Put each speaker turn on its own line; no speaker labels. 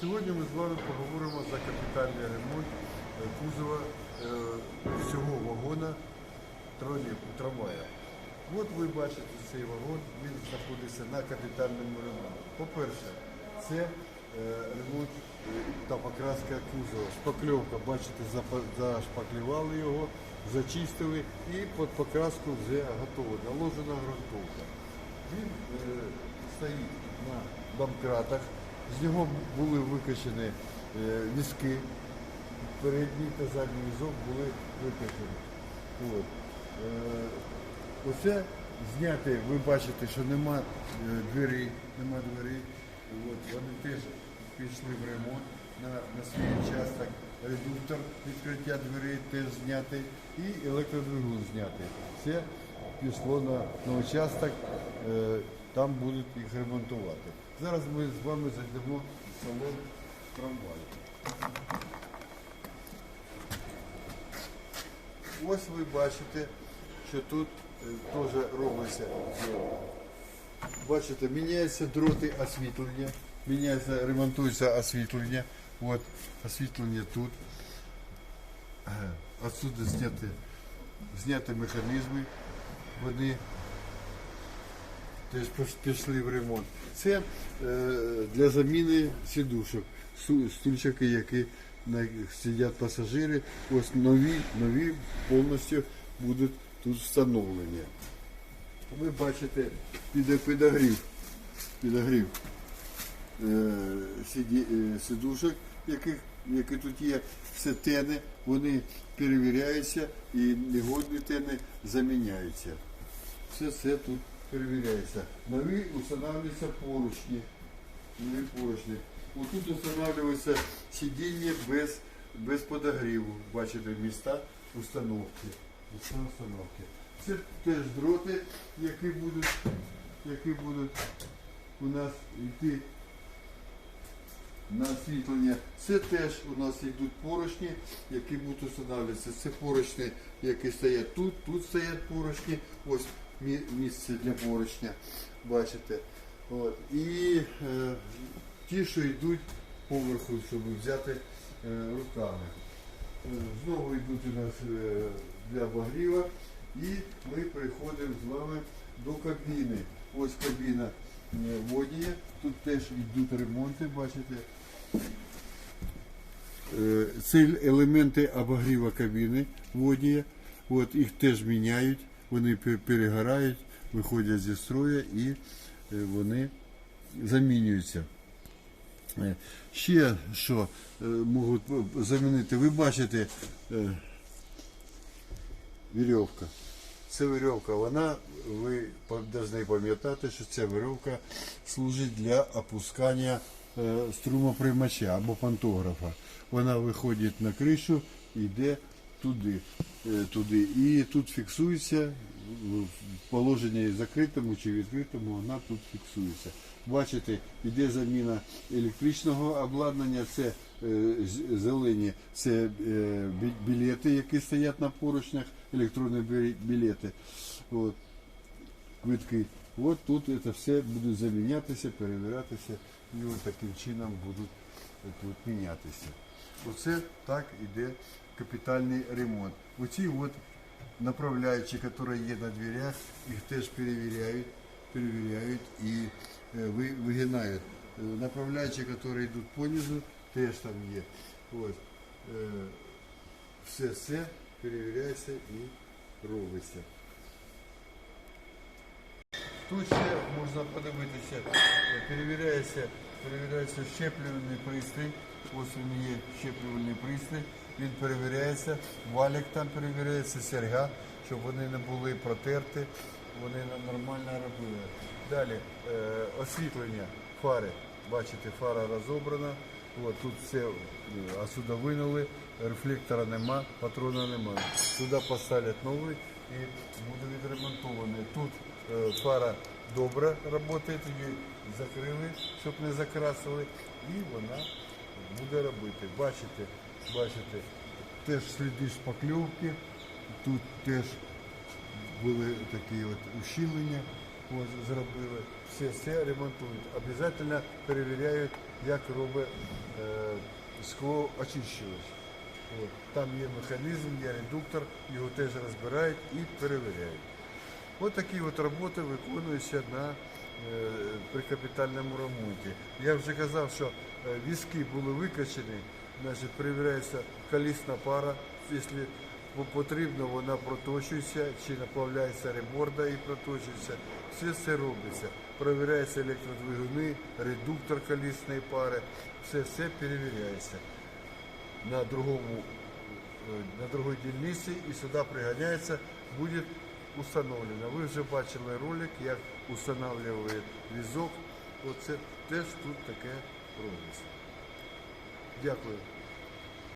Сьогодні ми з вами поговоримо за капітальний ремонт е, кузова е, всього вагона трамвая. От ви бачите цей вагон, він знаходиться на капітальному ремонті. По-перше, це е, ремонт та покраска кузова. Шпакльовка, бачите, зашпаклювали його, зачистили і під покраску вже готово, наложена ґрунтовка. Він стоїть на домкратах, з нього були викачені е, візки, передній та задній візок були викачені. Е, Оце зняти, ви бачите, що нема е, дверей, нема дверей. От, вони теж пішли в ремонт на, свій участок. Редуктор відкриття дверей теж знятий і електродвигун знятий. Це пішло на, участок, там будуть їх ремонтувати. Зараз ми з вами зайдемо в салон трамваю. Ось ви бачите, що тут е, теж робиться. Бачите, міняються дроти освітлення, міняється, ремонтується освітлення. От, освітлення тут. Е, Отсюди зняти, зняти механізми. Вони пішли в ремонт. Це е, для заміни сідушок. Стульчики, які сидять пасажири, ось нові, нові повністю будуть тут встановлені. Ви бачите підогрів, підогрів е, е, сидушок, яких, які тут є, все тени, вони перевіряються і негодні тени заміняються. Все це тут перевіряється. Нові встановлюються поручні. Нові поручні. Отут встановлюється сидіння без, без подогріву. Бачите, міста установки. Міста установки. Це теж дроти, які будуть, які будуть у нас йти на освітлення. Це теж у нас йдуть поручні, які будуть встановлюватися. Це поручні, які стоять тут, тут стоять поручні. Ось місце для поручня. Бачите. От. І е, ті, що йдуть поверху, щоб взяти е, руками. Е, Знову йдуть у нас е, для обогріва. І ми переходимо з вами до кабіни. Ось кабіна е, водія. Тут теж йдуть ремонти, бачите. Е, Це елементи обогріва кабіни водія. От, їх теж міняють, вони перегорають, виходять зі строя і е, вони замінюються. Е, Ще що е, можуть замінити, ви бачите вірьовка. Це вірьовка, вона, ви повинні пам'ятати, що ця вірьовка служить для опускання струмоприймача або пантографа. Вона виходить на кришу йде туди. е, туди. І тут фіксується в положенні закритому чи відкритому, вона тут фіксується. Бачите, йде заміна електричного обладнання, це е, зелені, це е, білети, які стоять на поручнях, електронні білети. От, квитки. От тут це все буде замінятися, перевірятися і от таким чином будуть тут мінятися. Оце так іде капітальний ремонт. Оці от направляючі, які є на дверях, їх теж перевіряють, перевіряють і е, ви- вигинають. Е, Направляючі, які йдуть понизу, теж там є. Ось. Е, Все це перевіряється і робиться. Тут ще можна подивитися, е, перевіряється, перевіряється щеплювальний пристрій. Ось він є щеплювальний пристрій. Він перевіряється, валік там перевіряється, серга, щоб вони не були протерті, вони нормально робили. Далі е, освітлення фари. Бачите, фара розобрана. От, тут все е, отсюди винули, рефлектора нема, патрона нема. Сюди поставлять новий і буде відремонтований. Тут е, фара добре працює, її закрили, щоб не закрасили, і вона буде робити. Бачите, бачите, теж сліди шпакльовки, тут теж були такі от ущільнення, ось, зробили. Все, все ремонтують. Обов'язково перевіряють, як робить скло очищувач. От. Там є механізм, є редуктор, його теж розбирають і перевіряють. Ось такі от роботи виконуються на, е, при капітальному ремонті. Я вже казав, що е, візки були викачені, значить перевіряється колісна пара, якщо потрібно, вона проточується, чи наплавляється реборда і проточується. Все це робиться. Перевіряються електродвигуни, редуктор колісної пари, все, все перевіряється на другому е, на другій дільниці і сюди приганяється, буде установлено. Ви вже бачили ролик, як встановлює візок. Оце теж тут таке робиться. Дякую.